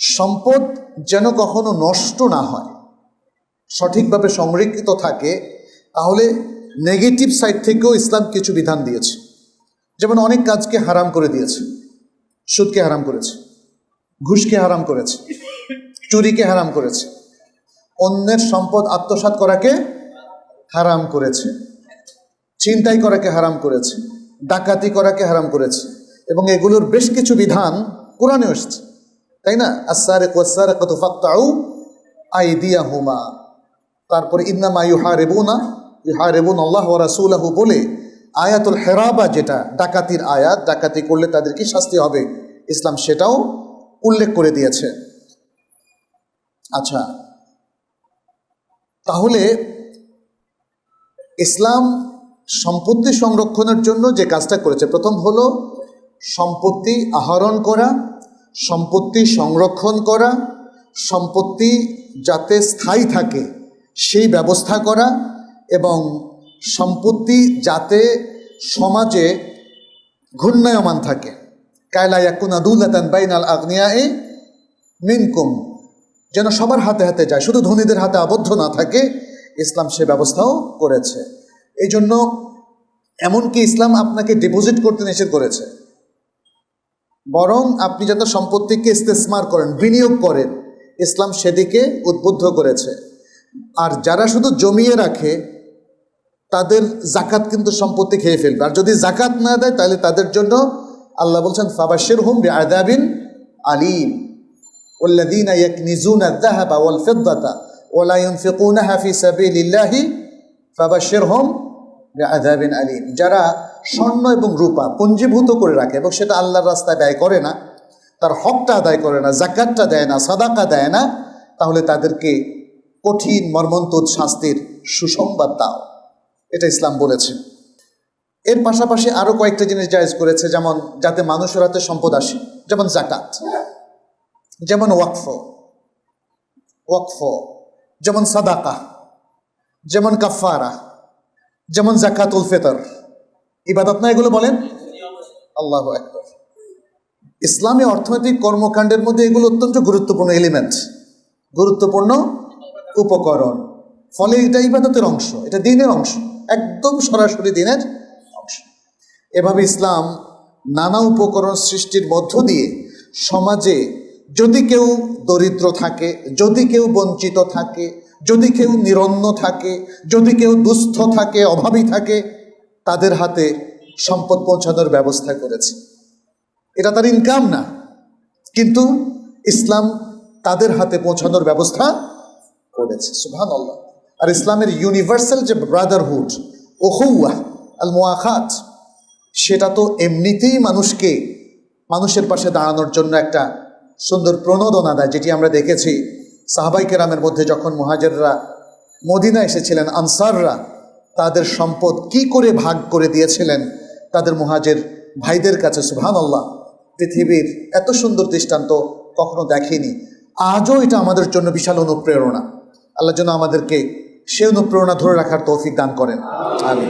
সম্পদ যেন কখনো নষ্ট না হয়, সঠিকভাবে সংরক্ষিত থাকে, তাহলে নেগেটিভ সাইড থেকেও ইসলাম কিছু বিধান দিয়েছে। যেমন অনেক কাজকে হারাম করে দিয়েছে, সুদকে হারাম করেছে, ঘুষকে হারাম করেছে, চুরিকে হারাম করেছে, অন্যের সম্পদ আত্মসাৎ করাকে হারাম করেছে, ছিনতাই করাকে হারাম করেছে, ডাকাতি করাকে হারাম করেছে, এবং এগুলোর বেশ কিছু বিধান কোরআনে এসছে। তাই না? আসারে কোসারে কত ফাক্তাউ আইদিয়া হুমা তারপরে ইন্নামা ইউহা রেবুনা ইউহা রেবুন আল্লাহ রাসুলাহু বলে, আয়াতুল হেরাবা যেটা, ডাকাতির আয়াত, ডাকাতি করলে তাদের কি শাস্তি হবে? ইসলাম সেটাও উল্লেখ করে দিয়েছে। আচ্ছা তাহলে ইসলাম সম্পত্তি সংরক্ষণের জন্য যে কাজটা করেছে, প্রথম হলো সম্পত্তি আহরণ করা সম্পত্তি সংরক্ষণ করা, সম্পত্তি যাতে স্থায়ী থাকে, সেই ব্যবস্থা করা এবং সম্পত্তি যাতে সমাজে ঘূর্ণায়মান থাকে। কায়লা ইয়াকুন আদুল্লাতান বাইনাল আগ্নিয়া এ মিনকুম। যেন সবার হাতে হাতে যায়, শুধু ধনীদের হাতে আবদ্ধ না থাকে, ইসলাম সে ব্যবস্থাও করেছে। এই জন্য এমনকি ইসলাম আপনাকে ডিপোজিট করতে নিষেধ করেছে। বরং আপনি যত সম্পত্তিকে ইস্তেসমার করেন বিনিয়োগ করেন ইসলাম সেদিকে উদ্বুদ্ধ করেছে আর যারা শুধু জমিয়ে রাখে তাদের জাকাত কিন্তু সম্পত্তি খেয়ে ফেলবে আর যদি জাকাত না দেয় তাহলে তাদের জন্য আল্লাহ বলছেন ফাবাশির হুম আদাবিন আলিম والذين يكنزون الذهب والفضة ولا ينفقونها في سبيل الله فبشرهم بعذاب أليم যারা স্বর্ণ এবং রূপা পুঞ্জীভূত করে রাখে এবং সেটা আল্লাহর রাস্তায় ব্যয় করে না, তার হকটা আদায় করে না, জাকাতটা দেয় না, সাদাকা দেয় না, তাহলে তাদেরকে কঠিন মর্মন্তুদ শাস্তির সুসংবাদ দাও। এটা ইসলাম বলেছে। এর পাশাপাশি আরও কয়েকটা জিনিস জায়েজ করেছে, যেমন যাতে মানুষের হাতে সম্পদ আসে, যেমন জাকাত, যেমন ওয়াকফ ওয়াকফ, যেমন সাদাকা, যেমন কাফারা যেমন জাকাতুল ফেতর। ইবাদত না এগুলো বলেন? আল্লাহ একবার ইসলামী অর্থনৈতিক কর্মকাণ্ডের মধ্যে এগুলো অত্যন্ত গুরুত্বপূর্ণ এলিমেন্ট গুরুত্বপূর্ণ উপকরণ। ফলে এটা ইবাদতের অংশ, এটা দিনের অংশ, একদম সরাসরি দিনের অংশ। এভাবে ইসলাম নানা উপকরণ সৃষ্টির মধ্য দিয়ে সমাজে যদি কেউ দরিদ্র থাকে, যদি কেউ বঞ্চিত থাকে, যদি কেউ নিরন্ন থাকে, যদি কেউ দুস্থ থাকে, অভাবী থাকে তাদের হাতে সম্পদ পৌঁছানোর ব্যবস্থা করেছে। এটা তার ইনকাম না। কিন্তু ইসলাম তাদের হাতে পৌঁছানোর ব্যবস্থা করেছে। সুভান আল্লাহ আর ইসলামের ইউনিভার্সাল যে ব্রাদারহুড ওহুয়া আল মোয়াখাত সেটা তো এমনিতেই মানুষকে, মানুষের পাশে দাঁড়ানোর জন্য একটা সুন্দর প্রণোদনা দেয়, যেটি আমরা দেখেছি সাহাবাই কেরামের মধ্যে যখন মহাজেররা মদিনা এসেছিলেন, আনসাররা তাদের সম্পদ কি করে ভাগ করে দিয়েছিলেন তাদের মহাজের ভাইদের কাছে সুহান আল্লাহ পৃথিবীর এত সুন্দর দৃষ্টান্ত কখনো দেখেনি। আজও এটা আমাদের জন্য বিশাল অনুপ্রেরণা। আল্লাহ যেন আমাদেরকে সে অনুপ্রেরণা ধরে রাখার তৌফিক দান করেন। আমি